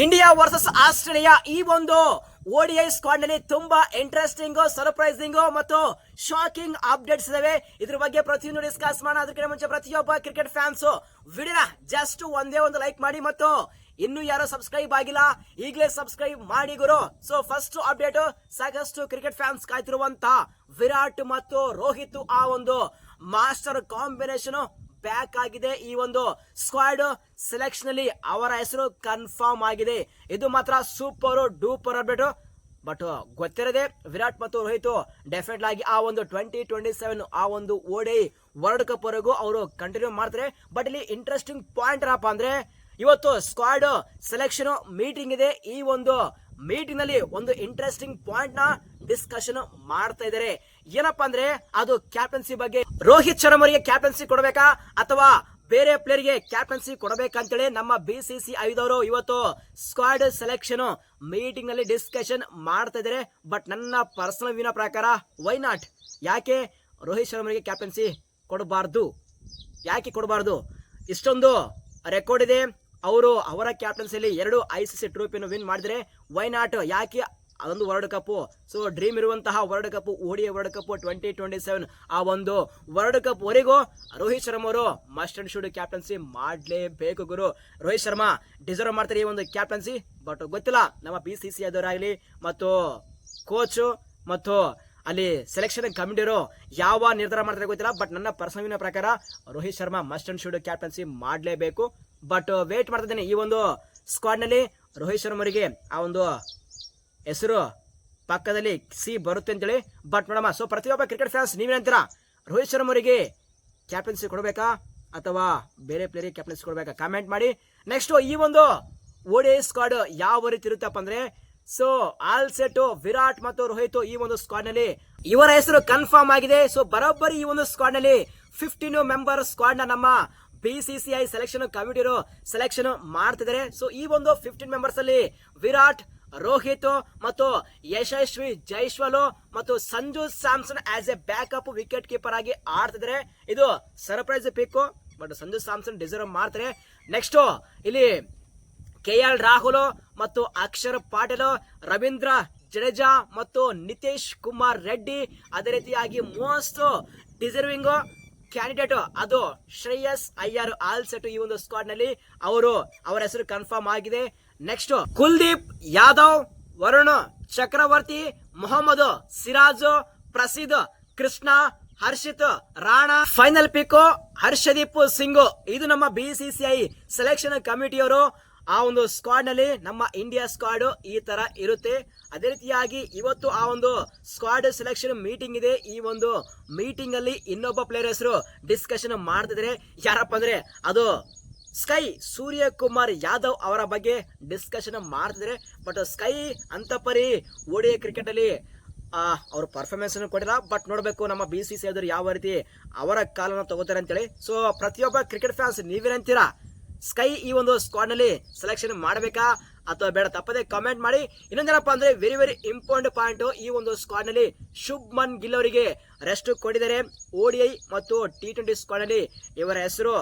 India versus Australia ಈ ಒಂದು ODI ಸ್ಕ್ವಾಡ್ನಲ್ಲಿ ತುಂಬಾ ಇಂಟ್ರೆಸ್ಟಿಂಗ್ ಸರ್ಪ್ರೈಸಿಂಗ್ ಮತ್ತು ಶಾಕಿಂಗ್ ಅಪ್ಡೇಟ್ಸ್ ಇದಾವೆ. ಇದ್ರ ಬಗ್ಗೆ ಪ್ರತಿಯೊಂದು ಡಿಸ್ಕಸ್ ಮಾಡೋಣ. ಅದಕ್ಕೆ ಮುಂಚೆ ಪ್ರತಿಯೊಬ್ಬ ಕ್ರಿಕೆಟ್ ಫ್ಯಾನ್ಸ್ ವಿಡಿಯೋನ ಜಸ್ಟ್ ಒಂದೇ ಒಂದು ಲೈಕ್ ಮಾಡಿ ಮತ್ತು ಇನ್ನು ಯಾರು ಸಬ್ಸ್ಕ್ರೈಬ್ ಆಗಿಲ್ಲ, ಈಗಲೇ ಸಬ್ಸ್ಕ್ರೈಬ್ ಮಾಡಿ ಗುರು. ಸೊ ಫಸ್ಟ್ ಅಪ್ಡೇಟ್ ಸಾಕಷ್ಟು ಕ್ರಿಕೆಟ್ ಫ್ಯಾನ್ಸ್ ಕಾಯ್ತಿರುವಂತ ವಿರಾಟ್ ಮತ್ತು ರೋಹಿತ್ ಆ ಒಂದು ಮಾಸ್ಟರ್ ಕಾಂಬಿನೇಷನ್ ಬ್ಯಾಕ್ ಆಗಿದೆ. ಈ ಒಂದು ಸ್ಕ್ವಾಡ್ ಸೆಲೆಕ್ಷನ್ ಅಲ್ಲಿ ಅವರ ಹೆಸರು ಕನ್ಫರ್ಮ್ ಆಗಿದೆ. ಇದು ಮಾತ್ರ ಸೂಪರ್ ಡೂಪರ್ ಅಪ್ಡೇಟ್ ಬಟ್ ಗೊತ್ತಿರದೆ ವಿರಾಟ್ ಮತ್ತು ರೋಹಿತ್ ಡೆಫಿನೆಟ್ ಆಗಿ ಆ ಒಂದು ಟ್ವೆಂಟಿ ಟ್ವೆಂಟಿ ಸೆವೆನ್ ಆ ಒಂದು ಓಡಿ ವರ್ಲ್ಡ್ ಕಪ್ ವರೆಗೂ ಅವರು ಕಂಟಿನ್ಯೂ ಮಾಡ್ತಾರೆ. ಬಟ್ ಇಲ್ಲಿ ಇಂಟ್ರೆಸ್ಟಿಂಗ್ ಪಾಯಿಂಟ್ ಏನಪ್ಪ ಅಂದ್ರೆ ಇವತ್ತು ಸ್ಕ್ವಾಡ್ ಸೆಲೆಕ್ಷನ್ ಮೀಟಿಂಗ್ ಇದೆ. ಈ ಒಂದು ಮೀಟಿಂಗ್ನಲ್ಲಿ ಒಂದು ಇಂಟ್ರೆಸ್ಟಿಂಗ್ ಪಾಯಿಂಟ್ನ ಡಿಸ್ಕಷನ್ ಮಾಡ್ತಾ ಇದ್ದಾರೆ. ಏನಪ್ಪಾ ಅಂದ್ರೆ ಅದು ಕ್ಯಾಪ್ಟನ್ಸಿ ಬಗ್ಗೆ ರೋಹಿತ್ ಶರ್ಮರಿಗೆ ಕ್ಯಾಪ್ಟನ್ಸಿ ಕೊಡಬೇಕಾ? ಅಥವಾ ಬೇರೆ ಪ್ಲೇಯರ್ಗೆ ಕ್ಯಾಪ್ಟನ್ಸಿ ಕೊಡಬೇಕಂತೇಳಿ ನಮ್ಮ ಬಿ ಸಿ ಸಿ ಐದವರು ಇವತ್ತು ಸ್ಕ್ವಾಡ್ ಸೆಲೆಕ್ಷನ್ ಮೀಟಿಂಗ್ನಲ್ಲಿ ಡಿಸ್ಕಷನ್ ಮಾಡ್ತಾ ಇದ್ದಾರೆ. ಬಟ್ ನನ್ನ ಪರ್ಸನಲ್ ವಿನ ಪ್ರಕಾರ ವೈ ನಾಟ್ ಯಾಕೆ ರೋಹಿತ್ ಶರ್ಮರಿಗೆ ಕ್ಯಾಪ್ಟನ್ಸಿ ಕೊಡಬಾರ್ದು? ಯಾಕೆ ಕೊಡಬಾರ್ದು? ಇಷ್ಟೊಂದು ರೆಕಾರ್ಡ್ ಇದೆ. ಅವರು ಅವರ ಕ್ಯಾಪ್ಟನ್ಸಿಯಲ್ಲಿ ಎರಡು ಐ ಸಿ ಸಿ ಟ್ರೋಫಿಯನ್ನು ವಿನ್ ಮಾಡಿದರೆ ವೈ ನಾಟ್ ಯಾಕೆ ಅದೊಂದು ವರ್ಲ್ಡ್ ಕಪ್ ಸೊ ಡ್ರೀಮ್ ಇರುವಂತಹ world cup ಓಡಿಯ world cup twenty twenty seven ಆ ಒಂದು ವರ್ಲ್ಡ್ ಕಪ್ ವರೆಗೂ ರೋಹಿತ್ ಶರ್ಮಾ ಅವರು ಮಸ್ಟ್ ಅಂಡ್ ಶುಡ್ ಕ್ಯಾಪ್ಟನ್ಸಿ ಮಾಡಲೇಬೇಕು ಗುರು. ರೋಹಿತ್ ಶರ್ಮಾ ಡಿಸರ್ವ್ ಮಾಡ್ತಾರೆ ಈ ಒಂದು ಕ್ಯಾಪ್ಟನ್ಸಿ ಬಟ್ ಗೊತ್ತಿಲ್ಲ, ನಮ್ಮ ಬಿ ಸಿ ಸಿ ಆದವರಾಗಲಿ ಮತ್ತು ಕೋಚ್ ಮತ್ತು ಅಲ್ಲಿ ಸೆಲೆಕ್ಷನ್ ಕಮಿಟಿರು ಯಾವ ನಿರ್ಧಾರ ಮಾಡ್ತಾರೆ ಗೊತ್ತಿಲ್ಲ. ಬಟ್ ನನ್ನ ಪರ್ಸನಲ್ ಪ್ರಕಾರ Rohit Sharma must and should captaincy ಮಾಡಲೇಬೇಕು. ಬಟ್ ವೇಟ್ ಮಾಡ್ತಿದ್ದೇನೆ ಈ ಒಂದು ಸ್ಕ್ವಾಡ್ನಲ್ಲಿ ರೋಹಿತ್ ಶರ್ಮರಿಗೆ ಆ ಒಂದು ಹೆಸರು ಪಕ್ಕದಲ್ಲಿ ಸಿ ಬರುತ್ತೆ ಅಂತೇಳಿ. ಬಟ್ ನೋಡಮ್ಮ ಸೊ ಪ್ರತಿಯೊಬ್ಬ ಕ್ರಿಕೆಟ್ ಫ್ಯಾನ್ಸ್ ನೀವೇನಂತೀರಾ ರೋಹಿತ್ ಶರ್ಮಾ ಅವರಿಗೆ ಕ್ಯಾಪ್ಟನ್ಸಿ ಕೊಡಬೇಕಾ? ಅಥವಾ ಬೇರೆ ಪ್ಲೇಯರಿಗೆ ಕ್ಯಾಪ್ಟನ್ಸಿ ಕೊಡಬೇಕಾ? ಕಾಮೆಂಟ್ ಮಾಡಿ. ನೆಕ್ಸ್ಟ್ ಈ ಒಂದು ಓಡಿ ಸ್ಕ್ವಾಡ್ ಯಾವ ರೀತಿ ಇರುತ್ತಪ್ಪ ಅಂದರೆ ಸೊ ಆಲ್ ಸೆಟ್ ವಿರಾಟ್ ಮತ್ತು ರೋಹಿತ್ ಈ ಒಂದು ಸ್ಕ್ವಾಡ್ನಲ್ಲಿ. ಇವರ ಹೆಸರು ಕನ್ಫರ್ಮ್ ಆಗಿದೆ. ಸೊ ಬರೋಬ್ಬರಿ ಈ ಒಂದು ಸ್ಕ್ವಾಡ್ನಲ್ಲಿ ಫಿಫ್ಟೀನ್ ಮೆಂಬರ್ ಸ್ಕ್ವಾಡ್ನ ನಮ್ಮ B C C I selection ಕಮಿಟಿರು selection ಮಾಡ್ತಿದ್ದಾರೆ. ಸೊ ಈ ಒಂದು ಫಿಫ್ಟೀನ್ ಮೆಂಬರ್ಸ್ ಅಲ್ಲಿ ವಿರಾಟ್ ರೋಹಿತ್ ಮತ್ತು ಯಶಸ್ವಿ ಜೈಶ್ವಲು ಮತ್ತು Sanju Samson as a backup wicket keeper ಆಗಿ ಆಡ್ತಿದ್ರೆ. ಇದು surprise pick but Sanju Samson deserve ಮಾಡ್ತಾರೆ. ನೆಕ್ಸ್ಟ್ ಇಲ್ಲಿ ಕೆ ಎಲ್ ರಾಹುಲ್ ಮತ್ತು ಅಕ್ಷರ್ ಪಾಟೀಲ್, ರವೀಂದ್ರ ಜಡೇಜಾ ಮತ್ತು ನಿತೇಶ್ ಕುಮಾರ್ ರೆಡ್ಡಿ ಅದೇ ರೀತಿಯಾಗಿ ಮೋಸ್ಟ್ ಡಿಸರ್ವಿಂಗ್ ಕ್ಯಾಂಡಿಡೇಟ್ ಅದು ಶ್ರೇಯಸ್ ಅಯ್ಯರ್ ಆಲ್ ಸೆಟ್ ಈ ಒಂದು ಸ್ಕ್ವಾಡ್ನಲ್ಲಿ. ಅವರು ಅವರ ಹೆಸರು ಕನ್ಫರ್ಮ್ ಆಗಿದೆ. Next Kuldeep Yadav Varun Chakravarthy Mohammed Siraj Prasidh Krishna Harshit Rana final pick Arshdeep Singh ಇದು ನಮ್ಮ B C C I selection ಕಮಿಟಿಯವರು ಆ ಒಂದು ಸ್ಕ್ವಾಡ್ನಲ್ಲಿ ನಮ್ಮ ಇಂಡಿಯಾ ಸ್ಕ್ವಾಡ್ ಈ ತರ ಇರುತ್ತೆ. ಅದೇ ರೀತಿಯಾಗಿ ಇವತ್ತು ಆ ಒಂದು ಸ್ಕ್ವಾಡ್ ಸೆಲೆಕ್ಷನ್ ಮೀಟಿಂಗ್ ಇದೆ. ಈ ಒಂದು ಮೀಟಿಂಗ್ ಅಲ್ಲಿ ಇನ್ನೊಬ್ಬ ಪ್ಲೇಯರ್ ಹೆಸರು ಡಿಸ್ಕಷನ್ ಮಾಡ್ತಿದ್ರೆ. ಯಾರಪ್ಪ ಅಂದ್ರೆ ಅದು ಸ್ಕೈ ಸೂರ್ಯಕುಮಾರ್ ಯಾದವ್ ಅವರ ಬಗ್ಗೆ ಡಿಸ್ಕಷನ್ ಮಾಡ್ತಿದ್ರೆ. ಬಟ್ ಸ್ಕೈ ಅಂತಪರಿ ಓಡಿ ಕ್ರಿಕೆಟ್ ಅಲ್ಲಿ ಆ, ಅವ್ರ ಪರ್ಫಾರ್ಮೆನ್ಸ್ ಕೊಟ್ಟಿಲ್ಲ. ಬಟ್ ನೋಡಬೇಕು ನಮ್ಮ ಬಿ ಸಿ ಸಿ ಯಾವ ರೀತಿ ಅವರ ಕಾಲನ್ನು ತಗೋತಾರೆ ಅಂತೇಳಿ. ಸೊ ಪ್ರತಿಯೊಬ್ಬ ಕ್ರಿಕೆಟ್ ಫ್ಯಾನ್ಸ್ ನೀವೇನಂತೀರಾ ಸ್ಕೈ ಈ ಒಂದು ಸ್ಕ್ವಾಡ್ನಲ್ಲಿ ಸೆಲೆಕ್ಷನ್ ಮಾಡಬೇಕಾ? ಅಥವಾ ಬೇಡ ತಪ್ಪದೆ ಕಮೆಂಟ್ ಮಾಡಿ. ಇನ್ನೊಂದೇನಪ್ಪ ಅಂದ್ರೆ ವೆರಿ ವೆರಿ ಇಂಪಾರ್ಟೆಂಟ್ ಪಾಯಿಂಟ್ ಈ ಒಂದು ಸ್ಕ್ವಾಡ್ನಲ್ಲಿ ಶುಭ್ಮನ್ ಗಿಲ್ ಅವರಿಗೆ ರೆಸ್ಟ್ ಕೊಟ್ಟಿದ್ದಾರೆ. ಓಡಿಐ ಮತ್ತು ಟಿ ಟ್ವೆಂಟಿ ಸ್ಕ್ವಾಡ್ನಲ್ಲಿ ಇವರ ಹೆಸರು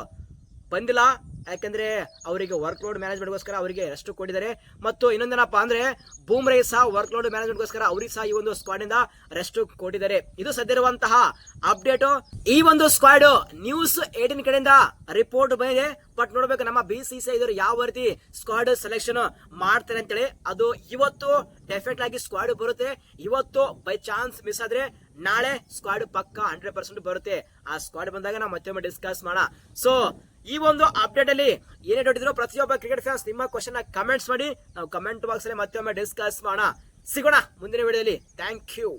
ಬಂದಿಲ್ಲ. ಯಾಕಂದ್ರೆ ಅವರಿಗೆ ವರ್ಕ್ ಲೋಡ್ ಮ್ಯಾನೇಜ್ಮೆಂಟ್ಗೋಸ್ಕರ ಅವರಿಗೆ ರೆಸ್ಟ್ ಕೊಟ್ಟಿದ್ದಾರೆ. ಮತ್ತು ಇನ್ನೊಂದೇನಪ್ಪ ಅಂದ್ರೆ ಬೂಮ್ರೈ ಸಹ ವರ್ಕ್ ಲೋಡ್ ಮ್ಯಾನೇಜ್ಮೆಂಟ್ಗೋಸ್ಕರ ಅವ್ರಿಗೆ ಸಹ ಈ ಒಂದು ಸ್ಕ್ವಾಡ್ ಇಂದ ರೆಸ್ಟ್ ಕೊಟ್ಟಿದ್ದಾರೆ. ಇದು ಸದ್ಯ ಇರುವಂತಹ ಅಪ್ಡೇಟ್ ಈ ಒಂದು ಸ್ಕ್ವಾಡ್ ನ್ಯೂಸ್ ಏಟಿನ್ ಕಡೆಯಿಂದ ರಿಪೋರ್ಟ್ ಬಂದಿದೆ. ಬಟ್ ನೋಡ್ಬೇಕು ನಮ್ಮ ಬಿ ಸಿ ಸಿ ಇವರು ಯಾವ ರೀತಿ ಸ್ಕ್ವಾಡ್ ಸೆಲೆಕ್ಷನ್ ಮಾಡ್ತಾರೆ ಅಂತೇಳಿ. ಅದು ಇವತ್ತು ಡೆಫಿನೆಟ್ ಆಗಿ ಸ್ಕ್ವಾಡ್ ಬರುತ್ತೆ. ಇವತ್ತು ಬೈ ಚಾನ್ಸ್ ಮಿಸ್ ಆದ್ರೆ ನಾಳೆ ಸ್ಕ್ವಾಡ್ ಪಕ್ಕ ಹಂಡ್ರೆಡ್ ಪರ್ಸೆಂಟ್ ಬರುತ್ತೆ. ಆ ಸ್ಕ್ವಾಡ್ ಬಂದಾಗ ನಾವು ಮತ್ತೊಮ್ಮೆ ಡಿಸ್ಕಸ್ ಮಾಡೋಣ. ಸೊ ಈ ಒಂದು ಅಪ್ಡೇಟ್ ಅಲ್ಲಿ ಏನೇ ನೋಡಿದ್ರು ಪ್ರತಿಯೊಬ್ಬ ಕ್ರಿಕೆಟ್ ಫ್ಯಾನ್ಸ್ ನಿಮ್ಮ ಕ್ವಶನ್ ಕಮೆಂಟ್ಸ್ ಮಾಡಿ. ನಾವು ಕಮೆಂಟ್ ಬಾಕ್ಸ್ ಅಲ್ಲಿ ಮತ್ತೊಮ್ಮೆ ಡಿಸ್ಕಸ್ ಮಾಡೋಣ. ಸಿಗೋಣ ಮುಂದಿನ ವಿಡಿಯೋದಲ್ಲಿ ಥ್ಯಾಂಕ್ ಯು